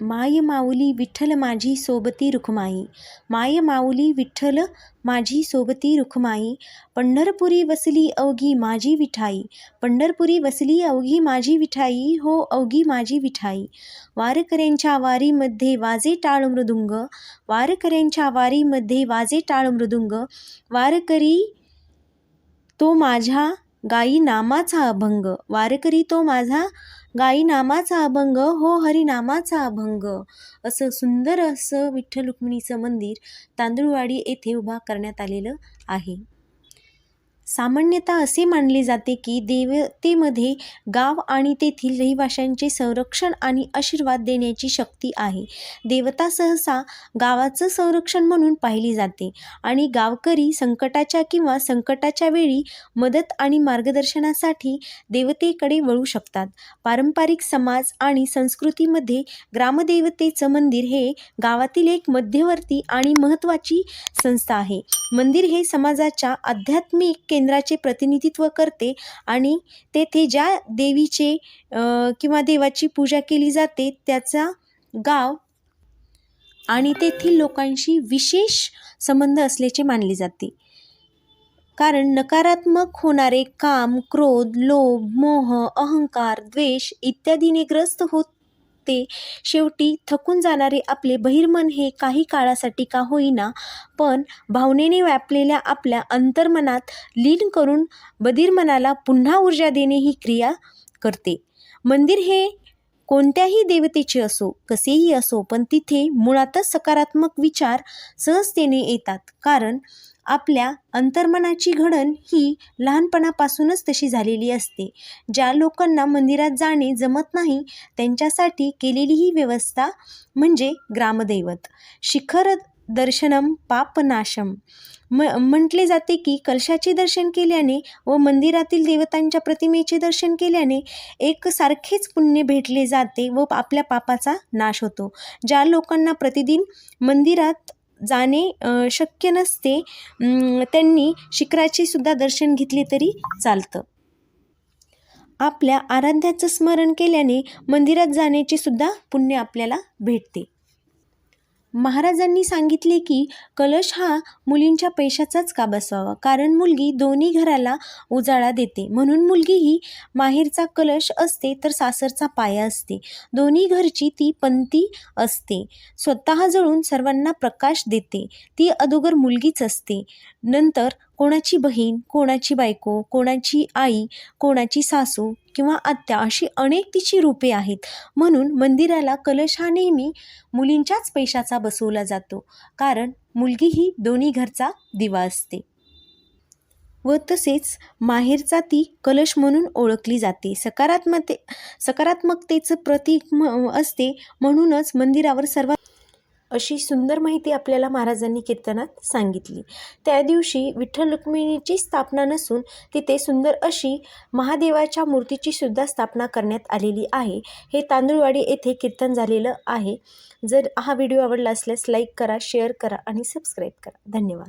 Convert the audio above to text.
माय माऊली विठ्ठल माझी सोबती रुखमाई. माय माऊली विठ्ठल माझी सोबती रुखमाई. पंढरपुरी वसली अवघी माझी विठाई. पंढरपुरी वसली अवघी माझी विठाई. हो अवघी माझी विठाई. वारकऱ्यांच्या वारीमध्ये वाजे टाळ मृदुंग. वारकऱ्यांच्या वारीमध्ये वाजे टाळ मृदुंग. वारकरी तो माझ्या गाई नामाचा अभंग. वारकरी तो माझा गाई नामाचा अभंग हो हरिनामाचा अभंग. असं सुंदर असं विठ्ठल रुक्मिणीचं मंदिर तांदुळवाडी येथे उभा करण्यात आलेलं आहे. सामान्यतः असे मानले जाते की देवतेमध्ये गाव आणि तेथील रहिवाशांचे संरक्षण आणि आशीर्वाद देण्याची शक्ती आहे. देवता सहसा गावाचं संरक्षण म्हणून पाहिली जाते आणि गावकरी संकटाच्या किंवा संकटाच्या वेळी मदत आणि मार्गदर्शनासाठी देवतेकडे वळू शकतात. पारंपरिक समाज आणि संस्कृतीमध्ये ग्रामदेवतेचं मंदिर हे गावातील एक मध्यवर्ती आणि महत्त्वाची संस्था आहे. मंदिर हे समाजाच्या आध्यात्मिक केंद्राचे प्रतिनिधित्व करते आणि तेथे ज्या देवीचे किंवा देवाची पूजा केली जाते त्याचा गाव आणि तेथील लोकांशी विशेष संबंध असल्याचे मानले जाते. कारण नकारात्मक होणारे काम क्रोध लोभ मोह अहंकार द्वेष इत्यादीने ग्रस्त होत शेवटी थकून जाणारे आपले बहिर्मन हे काही काळासाठी का होईना पण भावनेने व्यापलेल्या आपल्या अंतर्मनात लीन करून बधिरमनाला पुन्हा ऊर्जा देणे ही क्रिया करते. मंदिर हे कोणत्याही देवतेचे असो कसेही असो पण तिथे मुळातच सकारात्मक विचार सहजतेने येतात. कारण आपल्या अंतर्मनाची घडण ही लहानपणापासूनच तशी झालेली असते. ज्या लोकांना मंदिरात जाणे जमत नाही त्यांच्यासाठी केलेली ही व्यवस्था म्हणजे ग्रामदैवत. शिखर दर्शनम पापनाशम. म म्हटले जाते की कलशाचे दर्शन केल्याने व मंदिरातील देवतांच्या प्रतिमेचे दर्शन केल्याने एकसारखेच पुण्य भेटले जाते व आपल्या पापाचा नाश होतो. ज्या लोकांना प्रतिदिन मंदिरात जाणे शक्य नसते त्यांनी शिखराचे सुद्धा दर्शन घेतले तरी चालतं. आपल्या आराध्याचं स्मरण केल्याने मंदिरात जाण्याचे सुद्धा पुण्य आपल्याला भेटते. महाराजांनी सांगितले की कलश हा मुलींच्या पैशाचाच का बसवावा? कारण मुलगी दोन्ही घराला उजाळा देते. म्हणून मुलगी ही माहेरचा कलश असते तर सासरचा पाया असते. दोन्ही घरची ती पंती असते. स्वतः जळून सर्वांना प्रकाश देते. ती अदोगर मुलगीच असते. नंतर कोणाची बहीण कोणाची बायको कोणाची आई कोणाची सासू किंवा आत्या अशी अनेक तिची रूपे आहेत. म्हणून मंदिराला कलश हा नेहमी मुलींच्याच पैशाचा बसवला जातो. कारण मुलगी ही दोन्ही घरचा दिवा असते. व तसेच माहेरचा ती कलश म्हणून ओळखली जाते. सकारात्मकते सकारात्मकतेचं प्रतीक म असते. म्हणूनच मंदिरावर सर्वात अशी सुंदर माहिती आपल्याला महाराजांनी कीर्तनात सांगितली. त्या दिवशी विठ्ठल रुक्मिणीची स्थापना नसून तिथे सुंदर अशी महादेवाच्या मूर्तीची सुद्धा स्थापना करण्यात आलेली आहे. हे तांदूळवाडी येथे कीर्तन झालेलं आहे. जर हा व्हिडिओ आवडला असल्यास लाईक करा शेअर करा आणि सबस्क्राईब करा. धन्यवाद.